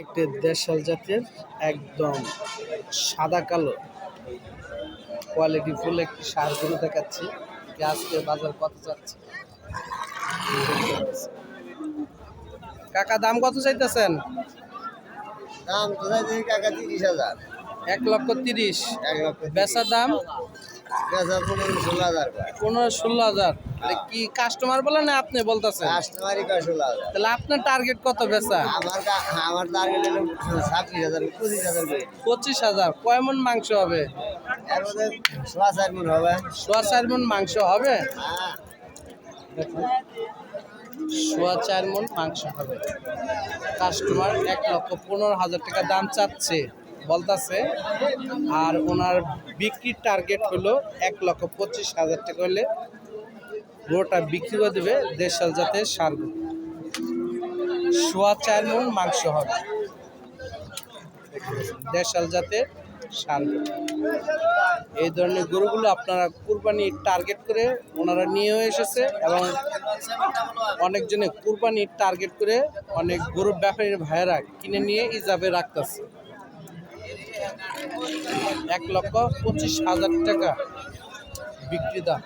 একটি দেশাল জাতের একদম সাদা কালো কোয়ালিটি ফুল একটি সারগুলো দেখাচ্ছি। আজকে বাজার কত যাচ্ছে? কাকা, দাম কত চাইতেছেন? দাম কোথায় কাকা তিরিশ হাজার। এক লক্ষ তিরিশ। বেচার দাম? পনেরো ষোলো হাজার কি কাস্টমার বলে না আপনি বলতেছেন? কাস্টমারই ষোলো হাজার। তাহলে আপনার টার্গেট কত বেচা? আমার আমার টার্গেট হলো ছাব্বিশ হাজার পঁচিশ হাজার পঁচিশ হাজার। কয় মন মাংস হবে? সোয়া চার মন হবে। সোয়া চার মন মাংস হবে? হ্যাঁ। সোয়া চার মন মাংস হবে। কাস্টমার এক লক্ষ পনেরো হাজার টাকা দাম চাচ্ছে। বলতাছে, আর ওনার বিক্রির টার্গেট হলো এক লক্ষ পঁচিশ হাজার টাকা হলে গরুটা বিক্রি করে দেবে দেশাল জাতের সার সোয়া চার মন মাংস হবে। দেশাল জাতের সার এই ধরনের গরুগুলো আপনারা কুরবানি টার্গেট করে ওনারা নিয়েও এসেছে এবং অনেকজনে কুরবানি টার্গেট করে অনেক গরু ব্যাপারীর ভাইয়েরা কিনে নিয়ে ইজাবে রাখতেছে। এক লক্ষ পঁচিশ হাজার টাকা বিক্রি দাম।